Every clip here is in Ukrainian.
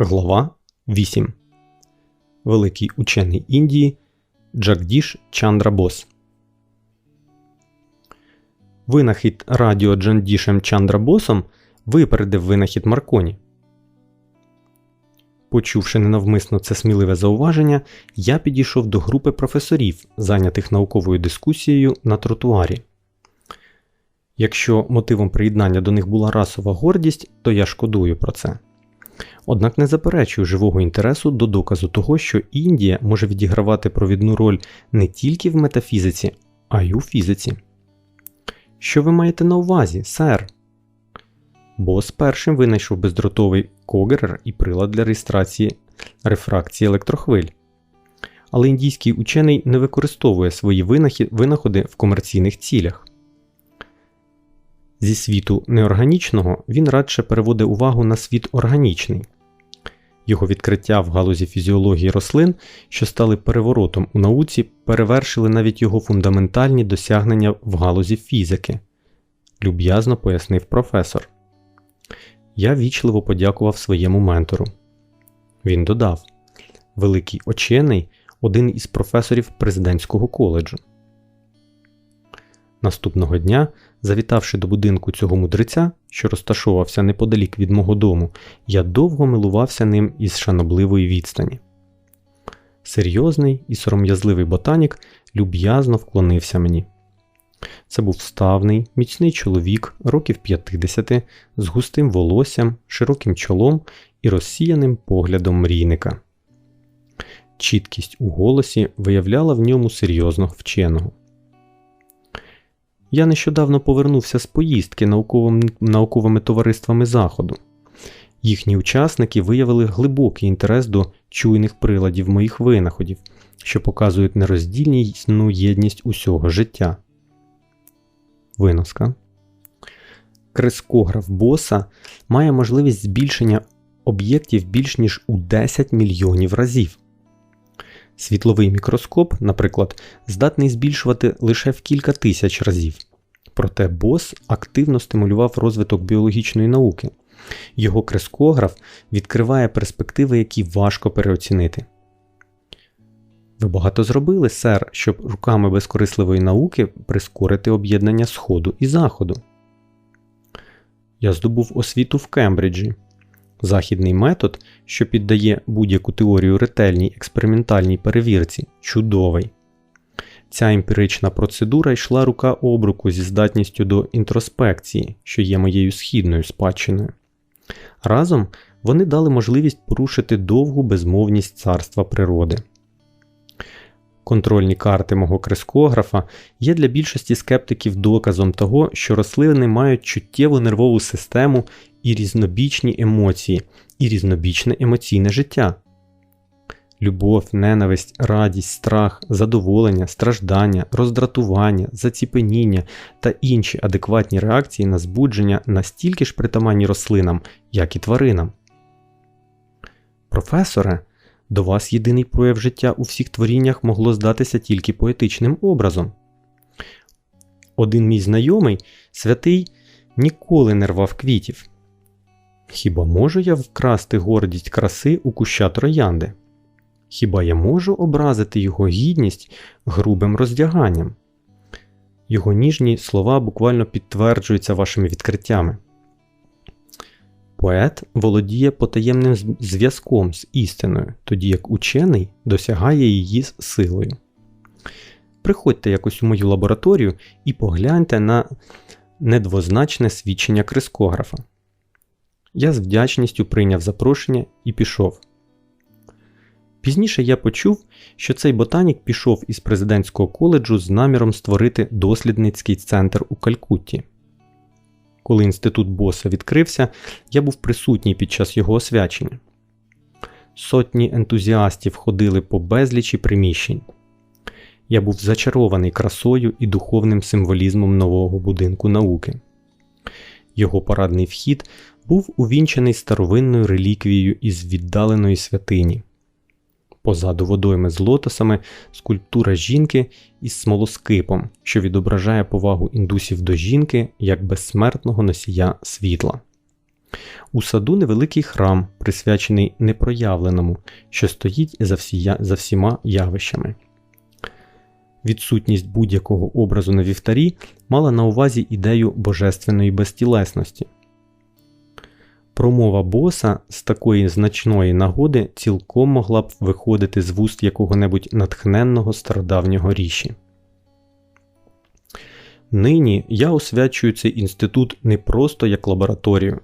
Глава 8. Великий учений Індії Джагдіш Чандра Бос. Винахід радіо Джандішем Чандра Босом випередив винахід Марконі. Почувши ненавмисно це сміливе зауваження, я підійшов до групи професорів, зайнятих науковою дискусією на тротуарі. Якщо мотивом приєднання до них була расова гордість, то я шкодую про це. Однак не заперечую живого інтересу до доказу того, що Індія може відігравати провідну роль не тільки в метафізиці, а й у фізиці. Що ви маєте на увазі, сер? Бос першим винайшов бездротовий когерер і прилад для реєстрації рефракції електрохвиль. Але індійський учений не використовує свої винаходи в комерційних цілях. Зі світу неорганічного він радше переводить увагу на світ органічний. Його відкриття в галузі фізіології рослин, що стали переворотом у науці, перевершили навіть його фундаментальні досягнення в галузі фізики, люб'язно пояснив професор. Я вічливо подякував своєму ментору. Він додав: Великий очений один із професорів президентського коледжу. Наступного дня, завітавши до будинку цього мудреця, що розташовувався неподалік від мого дому, я довго милувався ним із шанобливої відстані. Серйозний і сором'язливий ботанік люб'язно вклонився мені. Це був ставний, міцний чоловік, років 50, з густим волоссям, широким чолом і розсіяним поглядом мрійника. Чіткість у голосі виявляла в ньому серйозного вченого. Я нещодавно повернувся з поїздки науковими товариствами Заходу. Їхні учасники виявили глибокий інтерес до чуйних приладів моїх винаходів, що показують нероздільну єдність усього життя. Виноска. Крискограф боса має можливість збільшення об'єктів більш ніж у 10 мільйонів разів. Світловий мікроскоп, наприклад, здатний збільшувати лише в кілька тисяч разів. Проте Бос активно стимулював розвиток біологічної науки. Його крискограф відкриває перспективи, які важко переоцінити. Ви багато зробили, сер, щоб руками безкорисливої науки прискорити об'єднання Сходу і Заходу. Я здобув освіту в Кембриджі. Західний метод, що піддає будь-яку теорію ретельній експериментальній перевірці, чудовий. Ця емпірична процедура йшла рука об руку зі здатністю до інтроспекції, що є моєю східною спадщиною. Разом вони дали можливість порушити довгу безмовність царства природи. Контрольні карти мого крискографа є для більшості скептиків доказом того, що рослини мають чуттєву нервову систему і різнобічні емоції, і різнобічне емоційне життя. Любов, ненависть, радість, страх, задоволення, страждання, роздратування, заціпеніння та інші адекватні реакції на збудження настільки ж притаманні рослинам, як і тваринам. Професоре, до вас єдиний прояв життя у всіх творіннях могло здатися тільки поетичним образом. Один мій знайомий, святий, ніколи не рвав квітів. Хіба можу я вкрасти гордість краси у куща троянди? Хіба я можу образити його гідність грубим роздяганням? Його ніжні слова буквально підтверджуються вашими відкриттями. Поет володіє потаємним зв'язком з істиною, тоді як учений досягає її силою. Приходьте якось у мою лабораторію і погляньте на недвозначне свідчення крискографа. Я з вдячністю прийняв запрошення і пішов. Пізніше я почув, що цей ботанік пішов із президентського коледжу з наміром створити дослідницький центр у Калькутті. Коли інститут боса відкрився, я був присутній під час його освячення. Сотні ентузіастів ходили по безлічі приміщень. Я був зачарований красою і духовним символізмом нового будинку науки. Його парадний вхід був увінчений старовинною реліквією із віддаленої святині. Позаду водойми з лотосами скульптура жінки із смолоскипом, що відображає повагу індусів до жінки як безсмертного носія світла. У саду невеликий храм, присвячений непроявленому, що стоїть за, всі, за всіма явищами. Відсутність будь-якого образу на вівтарі мала на увазі ідею божественної безтілесності. Промова боса з такої значної нагоди цілком могла б виходити з вуст якого-небудь натхненного стародавнього ріші. Нині я освячую цей інститут не просто як лабораторію,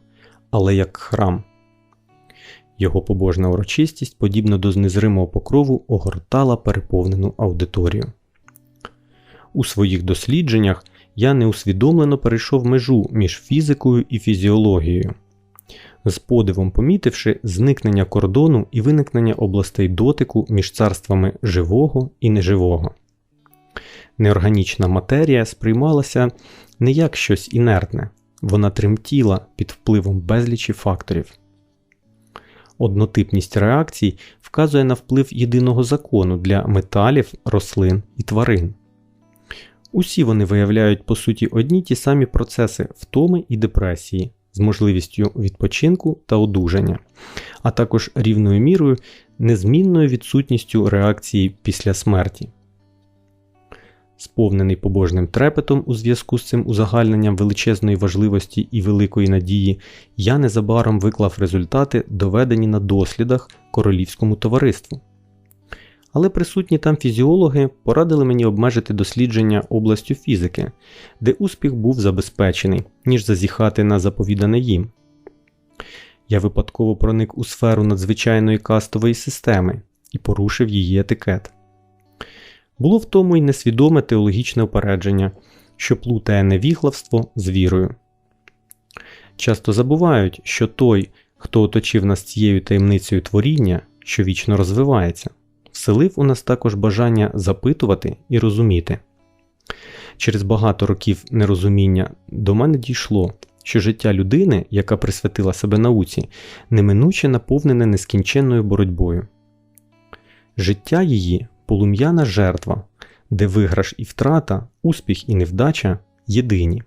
але як храм. Його побожна урочистість, подібно до знезримого покрову, огортала переповнену аудиторію. У своїх дослідженнях я неусвідомлено перейшов межу між фізикою і фізіологією, з подивом помітивши зникнення кордону і виникнення областей дотику між царствами живого і неживого. Неорганічна матерія сприймалася не як щось інертне, вона тремтіла під впливом безлічі факторів. Однотипність реакцій вказує на вплив єдиного закону для металів, рослин і тварин. Усі вони виявляють по суті одні ті самі процеси втоми і депресії з можливістю відпочинку та одужання, а також рівною мірою незмінною відсутністю реакції після смерті. Сповнений побожним трепетом у зв'язку з цим узагальненням величезної важливості і великої надії, я незабаром виклав результати, доведені на дослідах королівському товариству. Але присутні там фізіологи порадили мені обмежити дослідження областю фізики, де успіх був забезпечений, ніж зазіхати на заповідане їм. Я випадково проник у сферу надзвичайної кастової системи і порушив її етикет. Було в тому й несвідоме теологічне опередження, що плутає невіглавство з вірою. Часто забувають, що той, хто оточив нас цією таємницею творіння, що вічно розвивається, вселив у нас також бажання запитувати і розуміти. Через багато років нерозуміння до мене дійшло, що життя людини, яка присвятила себе науці, неминуче наповнене нескінченною боротьбою. Життя її полум'яна жертва, де виграш і втрата, успіх і невдача єдині.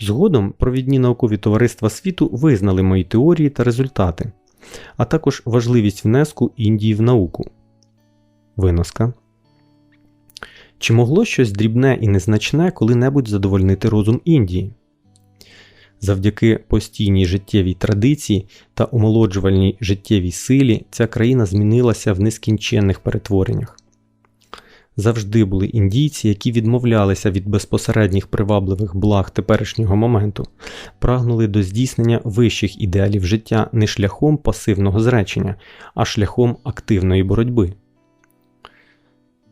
Згодом провідні наукові товариства світу визнали мої теорії та результати, а також важливість внеску Індії в науку. Виноска. Чи могло щось дрібне і незначне коли-небудь задовольнити розум Індії? Завдяки постійній життєвій традиції та омолоджувальній життєвій силі ця країна змінилася в нескінченних перетвореннях. Завжди були індійці, які відмовлялися від безпосередніх привабливих благ теперішнього моменту, прагнули до здійснення вищих ідеалів життя не шляхом пасивного зречення, а шляхом активної боротьби.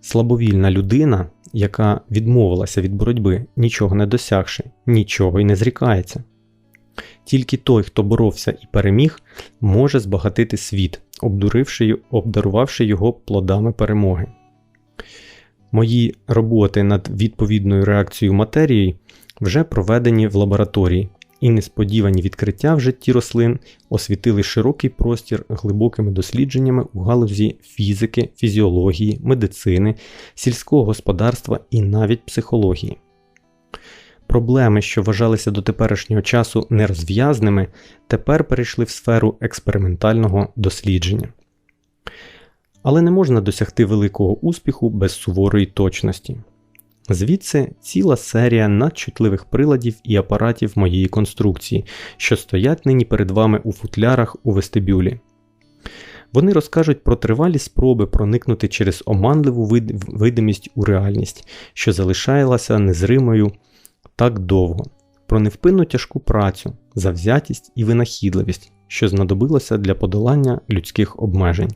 Слабовільна людина, яка відмовилася від боротьби, нічого не досягши, нічого й не зрікається. Тільки той, хто боровся і переміг, може збагатити світ, обдуривши, обдарувавши його плодами перемоги. Мої роботи над відповідною реакцією матерії вже проведені в лабораторії, і несподівані відкриття в житті рослин освітили широкий простір глибокими дослідженнями у галузі фізики, фізіології, медицини, сільського господарства і навіть психології. Проблеми, що вважалися до теперішнього часу нерозв'язними, тепер перейшли в сферу експериментального дослідження. Але не можна досягти великого успіху без суворої точності. Звідси ціла серія надчутливих приладів і апаратів моєї конструкції, що стоять нині перед вами у футлярах у вестибюлі. Вони розкажуть про тривалі спроби проникнути через оманливу видимість у реальність, що залишалася незримою так довго, про невпинну тяжку працю, завзятість і винахідливість, що знадобилося для подолання людських обмежень.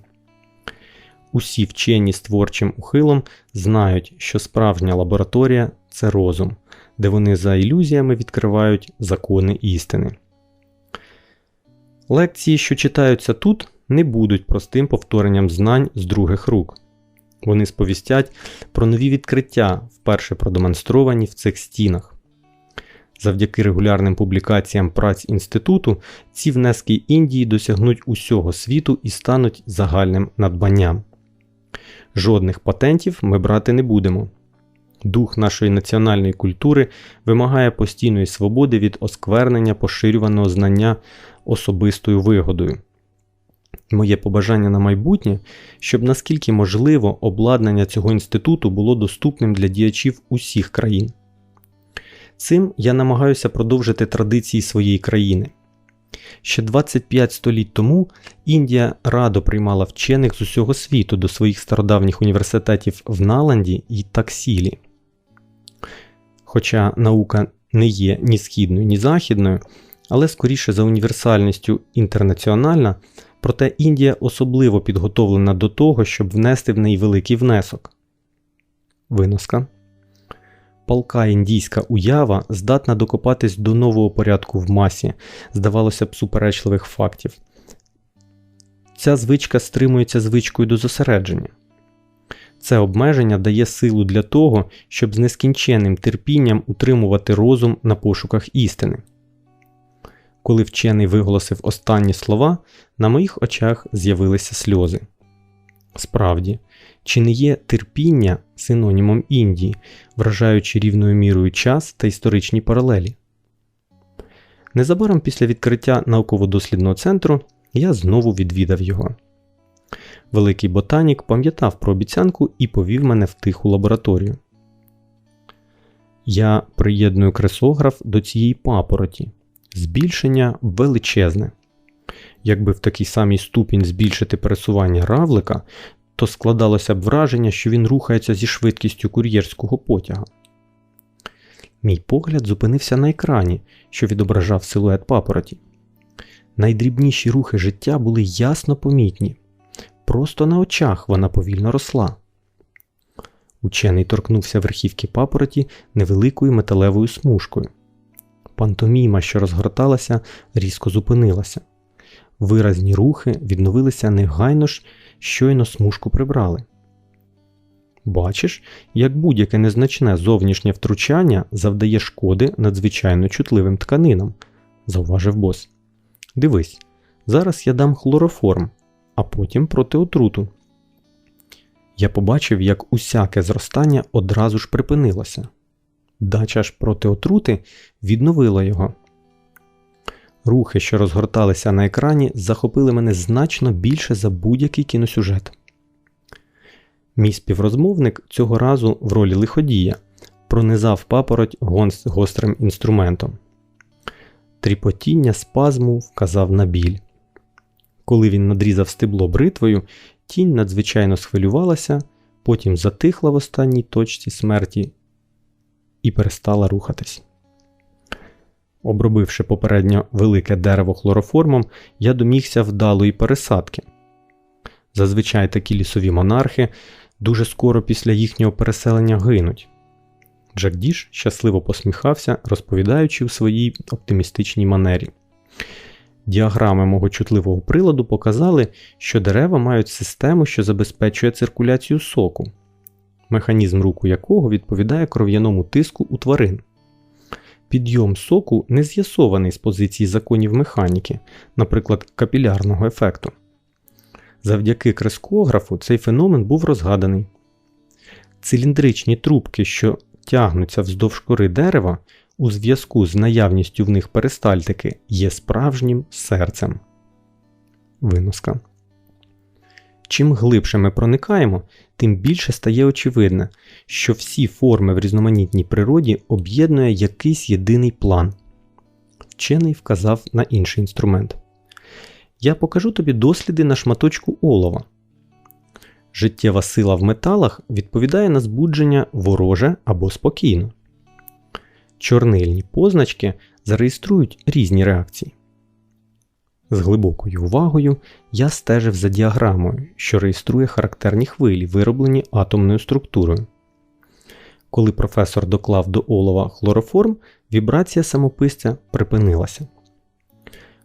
Усі вчені з творчим ухилом знають, що справжня лабораторія це розум, де вони за ілюзіями відкривають закони істини. Лекції, що читаються тут, не будуть простим повторенням знань з других рук. Вони сповістять про нові відкриття, вперше продемонстровані в цих стінах. Завдяки регулярним публікаціям праць інституту ці внески Індії досягнуть усього світу і стануть загальним надбанням. Жодних патентів ми брати не будемо. Дух нашої національної культури вимагає постійної свободи від осквернення поширюваного знання особистою вигодою. Моє побажання на майбутнє, щоб наскільки можливо обладнання цього інституту було доступним для діячів усіх країн. Цим я намагаюся продовжити традиції своєї країни. Ще 25 століть тому Індія радо приймала вчених з усього світу до своїх стародавніх університетів в Наланді і Таксілі. Хоча наука не є ні східною, ні західною, але скоріше за універсальністю інтернаціональна, проте Індія особливо підготовлена до того, щоб внести в неї великий внесок. Виноска палка індійська уява здатна докопатись до нового порядку в масі, здавалося б, суперечливих фактів. Ця звичка стримується звичкою до зосередження. Це обмеження дає силу для того, щоб з нескінченним терпінням утримувати розум на пошуках істини. Коли вчений виголосив останні слова, на моїх очах з'явилися сльози. Справді, чи не є терпіння синонімом Індії, вражаючи рівною мірою час та історичні паралелі? Незабаром після відкриття науково-дослідного центру я знову відвідав його. Великий ботанік пам'ятав про обіцянку і повів мене в тиху лабораторію. Я приєдную кресограф до цієї папороті. Збільшення величезне. Якби в такий самий ступінь збільшити пересування равлика, то складалося б враження, що він рухається зі швидкістю кур'єрського потяга. Мій погляд зупинився на екрані, що відображав силует папороті. Найдрібніші рухи життя були ясно помітні. Просто на очах вона повільно росла. Учений торкнувся верхівки папороті невеликою металевою смужкою. Пантоміма, що розгорталася, різко зупинилася. Виразні рухи відновилися негайно ж, щойно смужку прибрали. Бачиш, як будь-яке незначне зовнішнє втручання завдає шкоди надзвичайно чутливим тканинам, зауважив бос. Дивись, зараз я дам хлороформ, а потім проти отруту. Я побачив, як усяке зростання одразу ж припинилося. Дача ж проти отрути відновила його. Рухи, що розгорталися на екрані, захопили мене значно більше за будь-який кіносюжет. Мій співрозмовник цього разу в ролі лиходія пронизав папороть гострим інструментом. Тріпотіння спазму вказав на біль. Коли він надрізав стебло бритвою, тінь надзвичайно схвилювалася, потім затихла в останній точці смерті і перестала рухатись. Обробивши попередньо велике дерево хлороформом, я домігся вдалої пересадки. Зазвичай такі лісові монархи дуже скоро після їхнього переселення гинуть. Джек Діш щасливо посміхався, розповідаючи в своїй оптимістичній манері. Діаграми мого чутливого приладу показали, що дерева мають систему, що забезпечує циркуляцію соку, механізм руху якого відповідає кров'яному тиску у тварин. Підйом соку не з'ясований з позиції законів механіки, наприклад, капілярного ефекту. Завдяки крескографу цей феномен був розгаданий. Циліндричні трубки, що тягнуться вздовж кори дерева, у зв'язку з наявністю в них перистальтики, є справжнім серцем. Виноска. Чим глибше ми проникаємо, тим більше стає очевидне, що всі форми в різноманітній природі об'єднує якийсь єдиний план. Вчений вказав на інший інструмент. Я покажу тобі досліди на шматочку олова. Життєва сила в металах відповідає на збудження вороже або спокійно. Чорнильні позначки зареєструють різні реакції. З глибокою увагою я стежив за діаграмою, що реєструє характерні хвилі, вироблені атомною структурою. Коли професор доклав до олова хлороформ, вібрація самописця припинилася.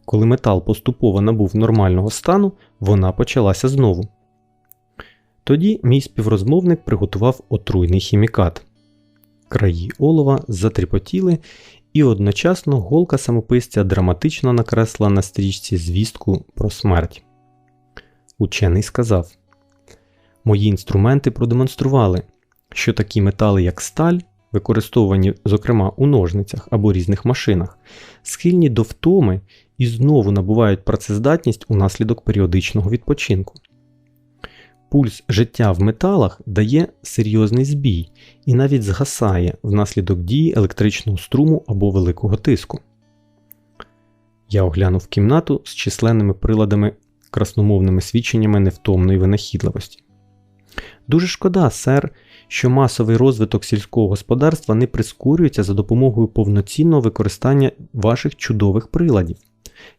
Коли метал поступово набув нормального стану, вона почалася знову. Тоді мій співрозмовник приготував отруйний хімікат. Краї олова затріпотіли, і одночасно голка самописця драматично накресла на стрічці звістку про смерть. Учений сказав: Мої інструменти продемонстрували, що такі метали, як сталь, використовані, зокрема, у ножницях або різних машинах, схильні до втоми і знову набувають працездатність унаслідок періодичного відпочинку. Пульс життя в металах дає серйозний збій і навіть згасає внаслідок дії електричного струму або великого тиску. Я оглянув кімнату з численними приладами красномовними свідченнями невтомної винахідливості. Дуже шкода, сер, що масовий розвиток сільського господарства не прискорюється за допомогою повноцінного використання ваших чудових приладів.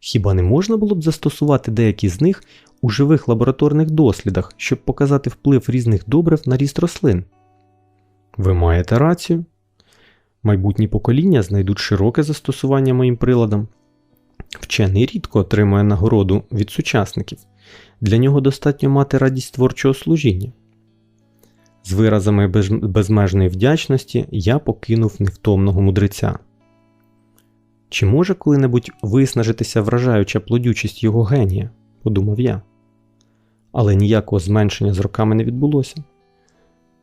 Хіба не можна було б застосувати деякі з них у живих лабораторних дослідах, щоб показати вплив різних добрив на ріст рослин? Ви маєте рацію. Майбутні покоління знайдуть широке застосування моїм приладам. Вчений рідко отримує нагороду від сучасників. Для нього достатньо мати радість творчого служіння. З виразами безмежної вдячності я покинув невтомного мудреця. Чи може коли-небудь виснажитися вражаюча плодючість його генія, подумав я. Але ніякого зменшення з роками не відбулося.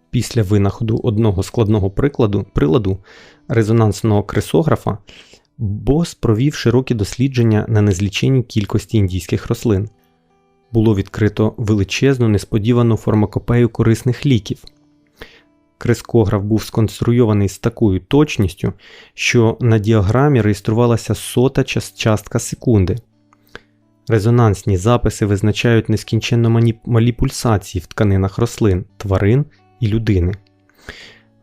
Після винаходу одного складного прикладу, приладу резонансного крисографа Бос провів широкі дослідження на незліченій кількості індійських рослин. Було відкрито величезну несподівану фармакопею корисних ліків. Крискограф був сконструйований з такою точністю, що на діаграмі реєструвалася сота частка секунди. Резонансні записи визначають нескінченно малі пульсації в тканинах рослин, тварин і людини.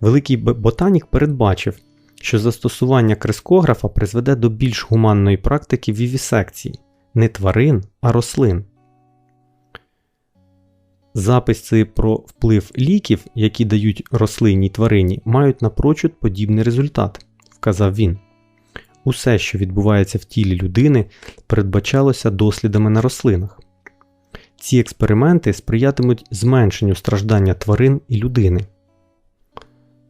Великий ботанік передбачив, що застосування крискографа призведе до більш гуманної практики вівісекції не тварин, а рослин. Записи про вплив ліків, які дають рослинній тварині, мають напрочуд подібний результат, вказав він. Усе, що відбувається в тілі людини, передбачалося дослідами на рослинах. Ці експерименти сприятимуть зменшенню страждання тварин і людини.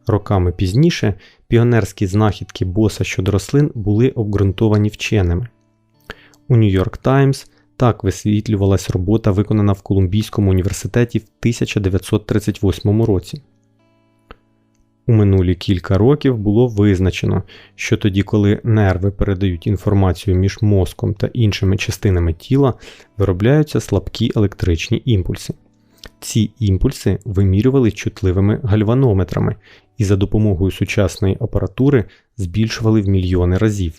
Роками пізніше піонерські знахідки боса щодо рослин були обґрунтовані вченими. У York Times так висвітлювалась робота, виконана в Колумбійському університеті в 1938 році. У минулі кілька років було визначено, що тоді, коли нерви передають інформацію між мозком та іншими частинами тіла, виробляються слабкі електричні імпульси. Ці імпульси вимірювали чутливими гальванометрами і за допомогою сучасної апаратури збільшували в мільйони разів.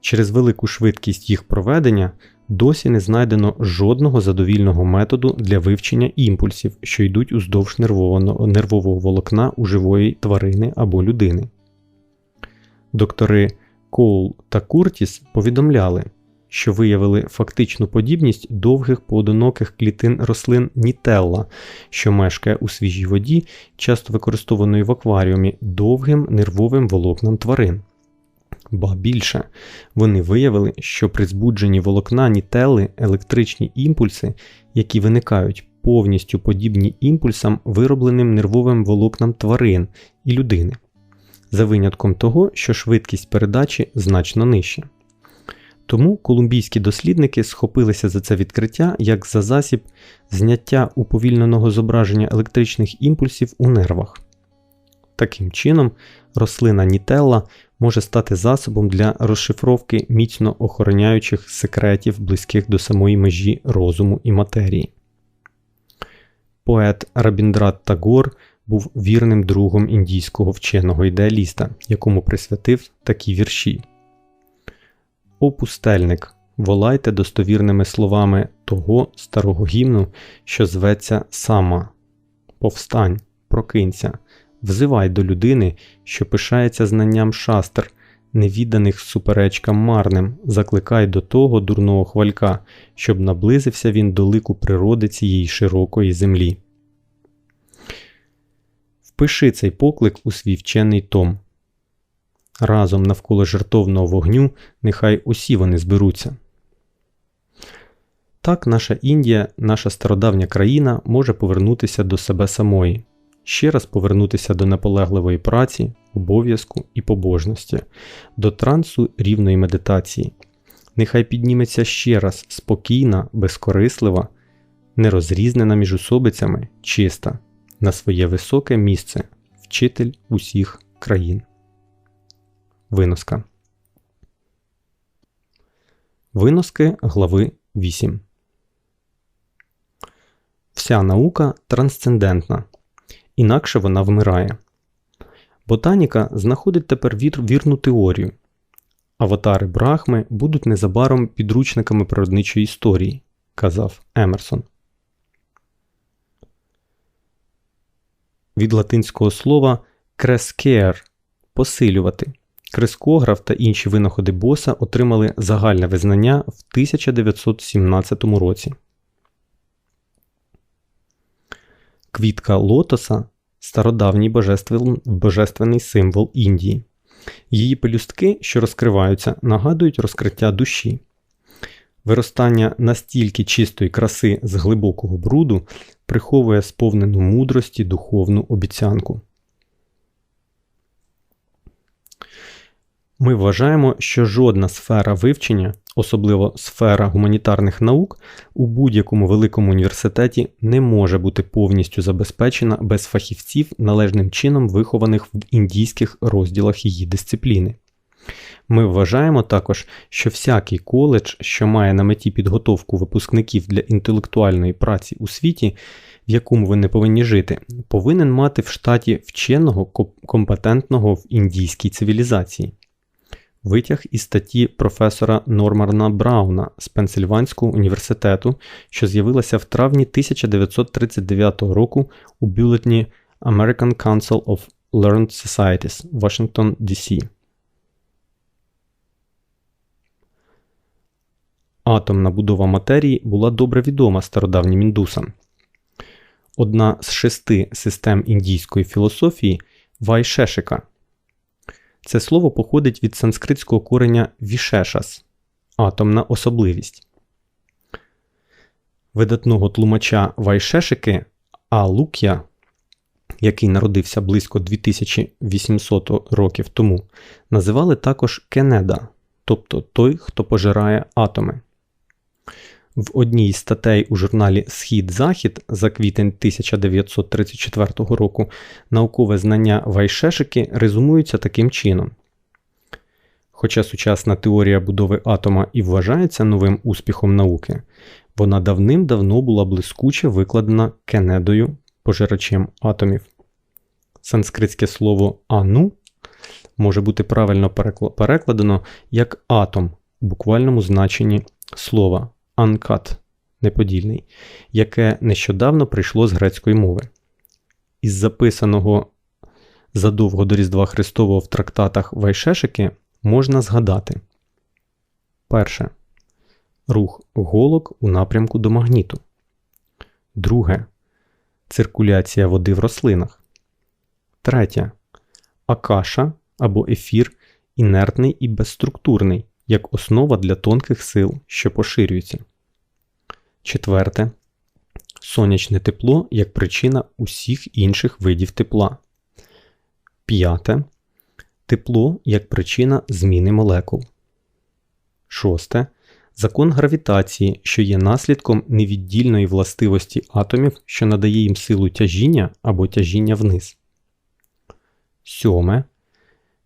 Через велику швидкість їх проведення досі не знайдено жодного задовільного методу для вивчення імпульсів, що йдуть уздовж нервового волокна у живої тварини або людини. Доктори Коул та Куртіс повідомляли, що виявили фактичну подібність довгих поодиноких клітин рослин Нітелла, що мешкає у свіжій воді, часто використованої в акваріумі довгим нервовим волокнам тварин. Ба більше, вони виявили, що при збудженні волокна нітелли електричні імпульси, які виникають повністю подібні імпульсам, виробленим нервовим волокнам тварин і людини, за винятком того, що швидкість передачі значно нижча. Тому колумбійські дослідники схопилися за це відкриття як за засіб зняття уповільненого зображення електричних імпульсів у нервах. Таким чином, рослина Нітелла може стати засобом для розшифровки міцно охороняючих секретів, близьких до самої межі розуму і матерії. Поет Рабіндрат Тагор був вірним другом індійського вченого ідеаліста, якому присвятив такі вірші. О пустельник, волайте достовірними словами того старого гімну, що зветься сама. Повстань, прокинься, взивай до людини, що пишається знанням шастр, невіданих суперечкам марним, закликай до того дурного хвалька, щоб наблизився він до лику природи цієї широкої землі. Впиши цей поклик у свій вчений том. Разом навколо жертовного вогню нехай усі вони зберуться. Так наша Індія, наша стародавня країна може повернутися до себе самої, ще раз повернутися до наполегливої праці, обов'язку і побожності, до трансу рівної медитації. Нехай підніметься ще раз спокійна, безкорислива, нерозрізнена між особицями, чиста, на своє високе місце, вчитель усіх країн. Виноска. Виноски глави 8. Вся наука трансцендентна, інакше вона вмирає. Ботаніка знаходить тепер вір, вірну теорію. Аватари Брахми будуть незабаром підручниками природничої історії, казав Емерсон. Від латинського слова крескер посилювати. Крискограф та інші винаходи боса отримали загальне визнання в 1917 році. Квітка лотоса стародавній божественний символ Індії. Її пелюстки, що розкриваються, нагадують розкриття душі. Виростання настільки чистої краси з глибокого бруду приховує сповнену мудрості духовну обіцянку. Ми вважаємо, що жодна сфера вивчення, особливо сфера гуманітарних наук, у будь-якому великому університеті не може бути повністю забезпечена без фахівців, належним чином вихованих в індійських розділах її дисципліни. Ми вважаємо також, що всякий коледж, що має на меті підготовку випускників для інтелектуальної праці у світі, в якому вони повинні жити, повинен мати в штаті вченого компетентного в індійській цивілізації. Витяг із статті професора Нормана Брауна з Пенсильванського університету, що з'явилася в травні 1939 року у бюлетні American Council of Learned Societies, Вашингтон, Д.С. Атомна будова матерії була добре відома стародавнім індусам. Одна з шести систем індійської філософії Вайшешика це слово походить від санскритського кореня вішешас атомна особливість. Видатного тлумача Вайшешики Алук'я, який народився близько 2800 років тому, називали також Кенеда, тобто той, хто пожирає атоми. В одній з статей у журналі Схід-Захід за квітень 1934 року наукове знання Вайшешики резумуються таким чином. Хоча сучасна теорія будови атома і вважається новим успіхом науки, вона давним-давно була блискуче викладена Кенедою, пожирачем атомів. Санскритське слово ану може бути правильно перекладено як атом у буквальному значенні слова uncut неподільний, яке нещодавно прийшло з грецької мови. Із записаного задовго до Різдва Христового в трактатах Вайшешики можна згадати перше. Рух голок у напрямку до магніту. Друге. Циркуляція води в рослинах. Третє. Акаша або ефір інертний і безструктурний, як основа для тонких сил, що поширюються. Четверте. Сонячне тепло як причина усіх інших видів тепла. П'яте. Тепло як причина зміни молекул. Шосте. Закон гравітації, що є наслідком невіддільної властивості атомів, що надає їм силу тяжіння або тяжіння вниз. Сьоме.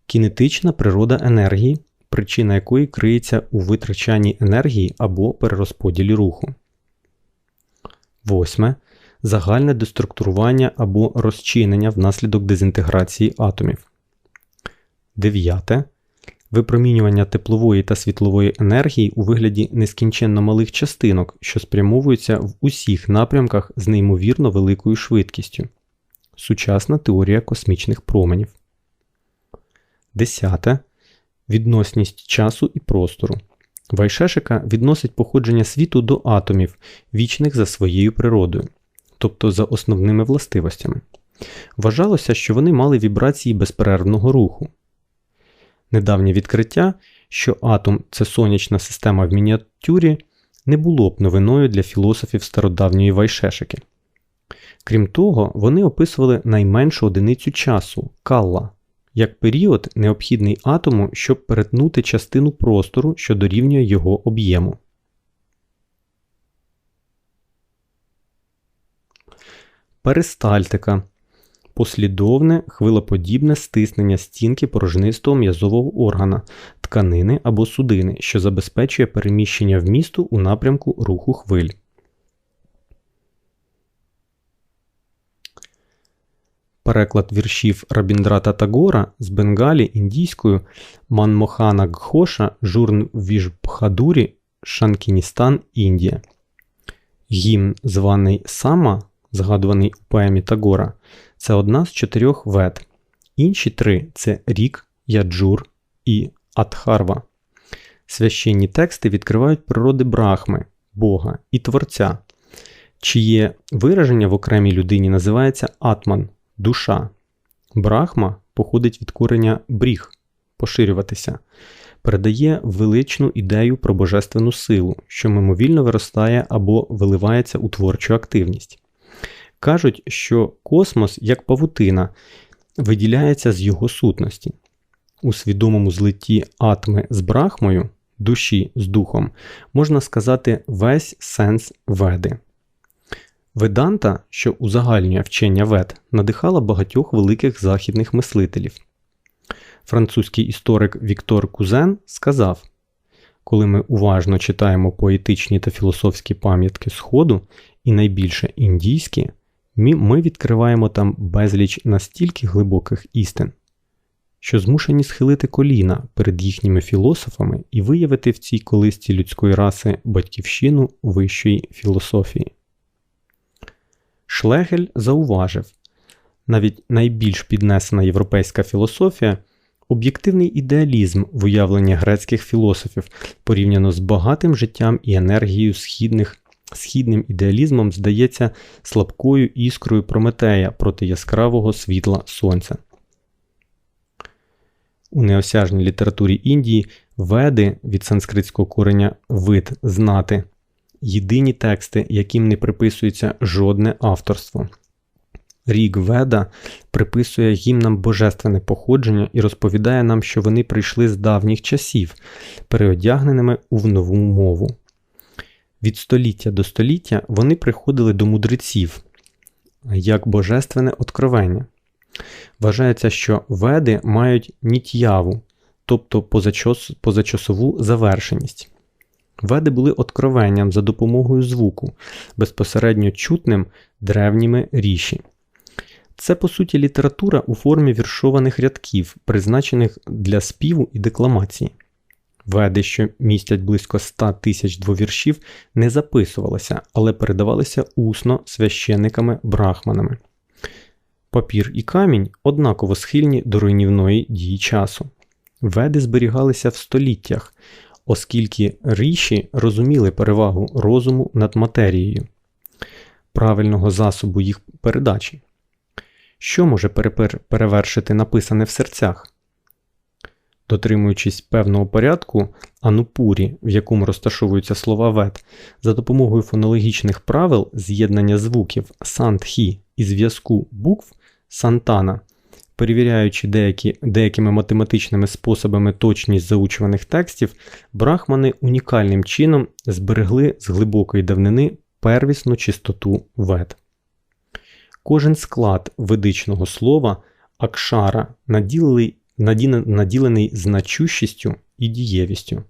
Кінетична природа енергії, причина якої криється у витрачанні енергії або перерозподілі руху. Восьме. Загальне деструктурування або розчинення внаслідок дезінтеграції атомів. Дев'яте. Випромінювання теплової та світлової енергії у вигляді нескінченно малих частинок, що спрямовуються в усіх напрямках з неймовірно великою швидкістю. Сучасна теорія космічних променів. Десяте. Відносність часу і простору. Вайшешика відносить походження світу до атомів, вічних за своєю природою, тобто за основними властивостями. Вважалося, що вони мали вібрації безперервного руху. Недавнє відкриття, що атом це сонячна система в мініатюрі, не було б новиною для філософів стародавньої Вайшешики. Крім того, вони описували найменшу одиницю часу калла, як період, необхідний атому, щоб перетнути частину простору, що дорівнює його об'єму. перистальтика послідовне хвилоподібне стиснення стінки порожнистого м'язового органа, тканини або судини, що забезпечує переміщення вмісту у напрямку руху хвиль. Переклад віршів Рабіндрата Тагора з Бенгалі індійською Манмохана Гхоша Журн Віжбхадурі Шанкіністан Індія. Гімн, званий Сама, згадуваний у поемі Тагора, це одна з чотирьох вед. Інші три це рік, яджур і Атхарва. Священні тексти відкривають природи Брахми, Бога і Творця, чиє вираження в окремій людині називається атман душа. Брахма походить від корення бріг поширюватися, передає величну ідею про божественну силу, що мимовільно виростає або виливається у творчу активність. Кажуть, що космос, як павутина, виділяється з його сутності. У свідомому злитті атми з брахмою, душі з духом, можна сказати весь сенс веди. Веданта, що узагальнює вчення вед, надихала багатьох великих західних мислителів. Французький історик Віктор Кузен сказав: коли ми уважно читаємо поетичні та філософські пам'ятки Сходу і найбільше індійські, ми відкриваємо там безліч настільки глибоких істин, що змушені схилити коліна перед їхніми філософами і виявити в цій колисці людської раси батьківщину вищої філософії. Шлегель зауважив навіть найбільш піднесена європейська філософія об'єктивний ідеалізм в уявленні грецьких філософів порівняно з багатим життям і енергією східних Східним ідеалізмом здається слабкою іскрою Прометея проти яскравого світла сонця. У неосяжній літературі Індії веди від санскритського корення вид знати єдині тексти, яким не приписується жодне авторство. Рік Веда приписує гімнам божественне походження і розповідає нам, що вони прийшли з давніх часів, переодягненими у нову мову. Від століття до століття вони приходили до мудреців як божественне откровення. Вважається, що веди мають ніт'яву, тобто позачас, позачасову завершеність. Веди були откровенням за допомогою звуку, безпосередньо чутним древніми ріші. Це, по суті, література у формі віршованих рядків, призначених для співу і декламації. Веди, що містять близько 100 тисяч двовіршів, не записувалися, але передавалися усно священниками брахманами. Папір і камінь однаково схильні до руйнівної дії часу. Веди зберігалися в століттях, оскільки ріші розуміли перевагу розуму над матерією, правильного засобу їх передачі. Що може перевершити написане в серцях? дотримуючись певного порядку анупурі, в якому розташовуються слова вет, за допомогою фонологічних правил з'єднання звуків сантхі і зв'язку букв сантана, перевіряючи деякі, деякими математичними способами точність заучуваних текстів, брахмани унікальним чином зберегли з глибокої давнини первісну чистоту вет. Кожен склад ведичного слова акшара наділили наділений значущістю і дієвістю.